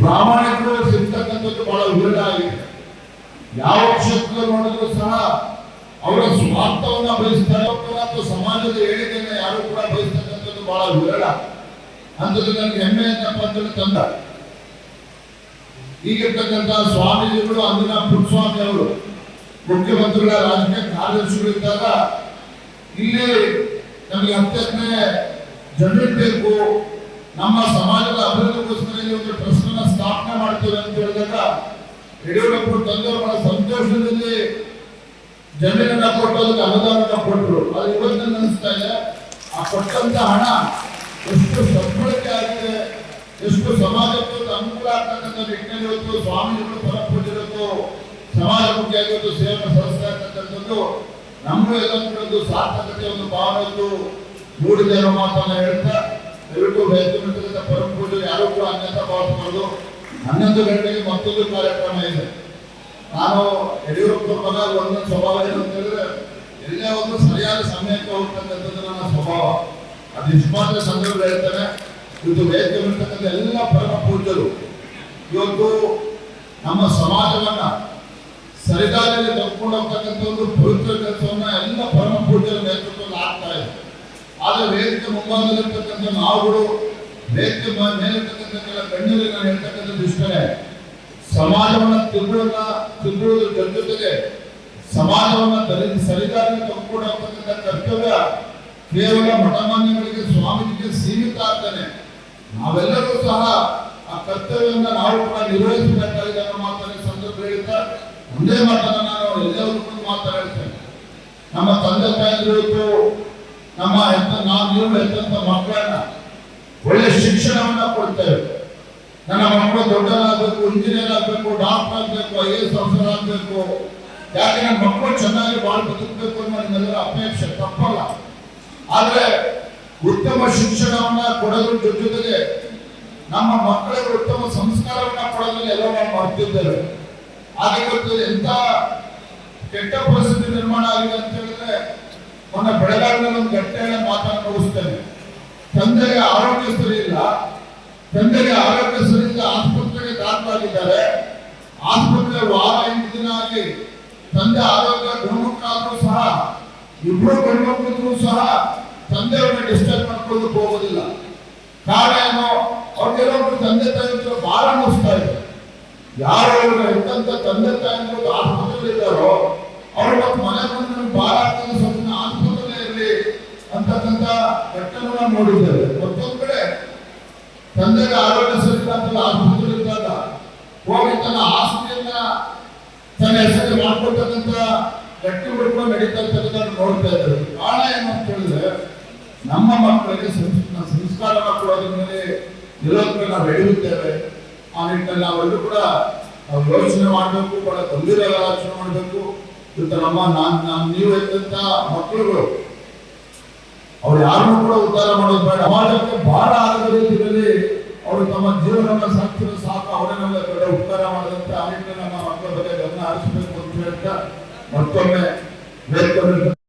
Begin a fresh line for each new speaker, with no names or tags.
ಪ್ರಾಮಾಣಿಕರು ಸಿಗ್ತಕ್ಕಂಥದ್ದು ಬಹಳ ವಿರಳ ಆಗಿದೆ. ಯಾವ ಕ್ಷೇತ್ರ ನೋಡಿದ್ರು ಸಹ ಅವರ ಸ್ವಾರ್ಥವನ್ನ ಬಯಸ್ತಾರೆ ಅಥವಾ ಸಮಾಜದ ಏಳಿಗೆಯನ್ನ ಯಾರು ಕೂಡ ಬಯಸ್ತಕ್ಕಂಥದ್ದು ಬಹಳ ವಿರಳ. ಅಂತದ್ದು ನನಗೆ ಹೆಮ್ಮೆ ಅಂತಪ್ಪ ಅಂತೇಳಿ ತಂದ. ಈಗಿರ್ತಕ್ಕಂಥ ಸ್ವಾಮೀಜಿಗಳು, ಅಂದಿನ ಪುಟ್ಟಸ್ವಾಮಿ ಅವರು, ಮುಖ್ಯಮಂತ್ರಿಗಳ ರಾಜಕೀಯ ಕಾರ್ಯದರ್ಶಿಗಳಿದ್ದಾಗ ಇಲ್ಲಿ ನಮಗೆ ಹತ್ತನೇ ಜನರಿಗೆ ಬೇಕು ನಮ್ಮ ಸಮಾಜದ ಅಭಿವೃದ್ಧಿಗೋಸ್ಕರ ಒಂದು ಟ್ರಸ್ಟ್ ಅನ್ನ ಸ್ಥಾಪನೆ ಮಾಡ್ತೇವೆ ಅಂತ ಹೇಳಿದಾಗ ಯಡಿಯೂರಪ್ಪ ತಂದವರು ಬಹಳ ಸಂತೋಷದಲ್ಲಿ ಜಮೀನನ್ನ ಕೊಟ್ಟು ಅನುದಾನನ ಕೊಟ್ಟರು. ಅದು ಇವತ್ತು ಅನಿಸ್ತಾ ಇದೆ. ಆ ಕೊಟ್ಟಂತ ಹಣ ಎಷ್ಟು ಸದ್ಬಳಕೆ ಆಗಿದೆ, ಎಷ್ಟು ಸಮಾಜಕ್ಕೆ ಅನುಕೂಲ ಆಗ್ತಕ್ಕಂಥ ನಿಟ್ಟಿನಲ್ಲಿ ಇವತ್ತು ಸ್ವಾಮೀಜಿಗಳು ಸಮಾಜ ಮುಖ್ಯ ಒಂದು ಸೇವೆ ಸಲ್ಲಿಸ್ತಾ ಇರ್ತಕ್ಕಂಥದ್ದು ನಮಗೂ ಎಲ್ಲ ಒಂದು ಸಾರ್ಥಕತೆ ಒಂದು ಭಾವನೆ ಮೂಡಿದೆ ಅನ್ನೋ ಮಾತನ್ನ ಹೇಳ್ತಾ ದಯವಿಟ್ಟು ಬಯಸುವಂತ ಪರಂ ಪೂಜೆ ಯಾರು ಕೂಡ ಅನ್ಯತಾ ಭಾವಿಸಬಾರ್ದು. ಹನ್ನೊಂದು ಗಂಟೆಗೆ ಮತ್ತೊಂದು ಕಾರ್ಯಕ್ರಮ ಇದೆ. ನಾನು ಯಡಿಯೂರಪ್ಪ ಮಗ ಒಂದೊಂದು ಸ್ವಭಾವ ಏನು ಅಂತ ಹೇಳಿದ್ರೆ ಎಲ್ಲೇ ಒಂದು ಸರಿಯಾದ ಸಮಯಕ್ಕೆ ಹೋಗ್ತಕ್ಕಂಥದ್ದು ನನ್ನ ಸ್ವಭಾವ. ಅದು ಇಷ್ಟು ಸಂದರ್ಭ ಹೇಳ್ತೇನೆ, ಇವತ್ತು ವೇದಿಕೆ ಎಲ್ಲ ಪರಮ ಪೂಜ್ಯರು ಇವತ್ತು ನಮ್ಮ ಸಮಾಜವನ್ನ ಸರಿದಾರಿಯಲ್ಲಿ ತಗೊಂಡು ಹೋಗ್ತಕ್ಕಂಥ ಒಂದು ಪವಿತ್ರ ಕೆಲಸವನ್ನ ಎಲ್ಲ ಪರಮ ಪೂಜ್ಯರ ನೇತೃತ್ವದಲ್ಲಿ ಆಗ್ತಾ ಇದೆ ಆದ್ರೆ ವೇದಿಕೆ ಮುಂಭಾಗದಲ್ಲಿರ್ತಕ್ಕಂಥ ನಾವುಗಳು ವೇದಿಕೆ ಮ- ಮೇಲಿರ್ತಕ್ಕಂಥ ಕೆಲ ಗಣ್ಯರಿಗೆ ನಾನು ಹೇಳ್ತಕ್ಕಂಥದ್ದು ಇಷ್ಟನೇ ಸಮಾಜವನ್ನ ತಿದ್ದುವುದ್ರ ಜೊತೆ ಜೊತೆಗೆ ಸಮಾಜವನ್ನ ದಲಿತ ಸರಿದಾರಿಗೆ ತಗೊಂಡು ಕರ್ತವ್ಯ ಕೇವಲ ಮಠಮಾನ್ಯಗಳಿಗೆ, ಸ್ವಾಮೀಜಿಗೆ ಸೀಮಿತ ಆಗ್ತಾನೆ. ನಾವೆಲ್ಲರೂ ಸಹ ಆ ಕರ್ತವ್ಯವನ್ನ ನಾವು ಕೂಡ ನಿರ್ವಹಿಸಬೇಕಾಗಿದೆ ಅನ್ನೋ ಮಾತನ್ನ ಸಂದರ್ಭ ಹೇಳ್ತಾ ಒಂದೇ ಮಾತನ್ನ ನಾನು ಎಲ್ಲರಿಗೂ ಮಾತಾಡ್ತೇನೆ ನಮ್ಮ ತಂದೆ ತಾಯಿಗಳು ಇವತ್ತು ನಮ್ಮ ಎಂತ ನಾವು ಎಂತ ಮಕ್ಕಳನ್ನ ಒಳ್ಳೆ ಶಿಕ್ಷಣವನ್ನ ಕೊಡ್ತೇವೆ. ನನ್ನ ಮಕ್ಕಳು ದೊಡ್ಡದಾಗಬೇಕು, ಇಂಜಿನಿಯರ್ ಆಗಬೇಕು, ಡಾಕ್ಟರ್ ಆಗಬೇಕು, ಐ ಎಸ್ ಆಫೀಸರ್ ಆಗಬೇಕು. ಯಾಕೆ ನನ್ನ ಮಕ್ಕಳು ಚೆನ್ನಾಗಿ ಬಾಳ್ ಬದುಕಬೇಕು ಅನ್ನೋ ನಿಮ್ಮೆಲ್ಲರ ಅಪೇಕ್ಷೆ ತಪ್ಪಲ್ಲ. ಆದ್ರೆ ಉತ್ತಮ ಶಿಕ್ಷಣವನ್ನ ಕೊಡೋದ್ರ ಜೊತೆ ಜೊತೆಗೆ ನಮ್ಮ ಮಕ್ಕಳಿಗೆ ಉತ್ತಮ ಸಂಸ್ಕಾರವನ್ನ ಕೊಡೋದ್ರಲ್ಲಿ ಎಲ್ಲ ನಾವು ಮಾಡ್ತಿದ್ದೇವೆ ಹಾಗೆ ಎಂತ ಕೆಟ್ಟ ಪರಿಸ್ಥಿತಿ ನಿರ್ಮಾಣ ಆಗಿದೆ ಅಂತ ಹೇಳಿದ್ರೆ ಮೊನ್ನೆ ಬೆಳಗಾವಿನಲ್ಲಿ ಒಂದು ಮಾತನ್ನು ತಂದೆಗೆ ಆರೋಗ್ಯ ಸರಿ ಇಲ್ಲ. ತಂದೆಗೆ ಆರೋಗ್ಯ ಸರಿ ಇಲ್ಲ ಆಸ್ಪತ್ರೆಗೆ ದಾಖಲಾಗಿದ್ದಾರೆ. ಆಸ್ಪತ್ರೆ ವಾರ ಎಂಟು ದಿನ ಆಗಿ ತಂದೆ ಆರೋಗ್ಯ ಗುಣಮುಖಾದ್ರೂ ಸಹ, ಇಬ್ರು ಗಂಡು ಸಹ ತಂದೆಯವ್ರನ್ನ ಡಿಸ್ಟರ್ಬ್ ಮಾಡ್ಕೊಂಡು ಹೋಗೋದಿಲ್ಲ. ಕಾರಣ ಏನು? ತಂದೆ ತಾಯಿ ಹತ್ರ ಮುಗಿಸ್ತಾ ಇದೆ ಯಾರು ಎಂತ ತಂದೆ ತಾಯಿಗಳು ನೋಡಿದ್ದೇವೆ. ಮತ್ತೊಂದು ಕಡೆ ತಂದೆಗೆ ಆರೋಗ್ಯ ಸರಿ ಇಲ್ಲ ಅಂತ ಆಸ್ಪತ್ರೆ ಇದ್ದಾಗ ತನ್ನ ಆಸ್ತಿಯನ್ನ ತನ್ನ ಹೆಸರು ಮಾಡ್ಕೊಳ್ತಕ್ಕಂಥ ಗಟ್ಟಿ ಹುಡುಕ ನಡೀತಾ ನೋಡ್ತಾ ಇದ್ದಾರೆ ಕಾರಣ ಏನು ಅಂತ ಹೇಳಿದ್ರೆ, ನಮ್ಮ ಮಕ್ಕಳಿಗೆ ಸಂಸ್ಕಾರ ಕೊಡೋದ್ರ ಮೇಲೆ ಇರೋದ್ರ ನಾವು ಬೆಳೆಯುತ್ತೇವೆ ಆ ನಿಟ್ಟಿನಲ್ಲಿ ನಾವೆಲ್ಲರೂ ಕೂಡ ನಾವು ಯೋಚನೆ ಮಾಡಬೇಕು ಬಹಳ ಗಂಭೀರ ಯೋಚನೆ ಮಾಡಬೇಕು. ಇವತ್ತು ನಮ್ಮ ನಾನು ನಾನು, ನೀವು ಇದ್ದಂಥ ಮಕ್ಕಳುಗಳು ಯಾರನ್ನೂ ಕೂಡ ಉದ್ಧಾರ ಮಾಡೋದು ಬೇಡ. ಸಮಾಜಕ್ಕೆ ಬಹಳ ಆಗದ ರೀತಿಯಲ್ಲಿ ಅವರು ತಮ್ಮ ಜೀವನವನ್ನ ಸಾಕ್ತಿರೋ ಸಾಕು. ಅವರನ್ನೆಲ್ಲ ಉದ್ಧಾರ ಮಾಡಿದಂತ ಆ ನಮ್ಮ ಮಕ್ಕಳ ಬಗ್ಗೆ ಗಮನ ಹರಿಸಬೇಕು ಅಂತ ಹೇಳ್ತಾ ಮತ್ತೊಮ್ಮೆ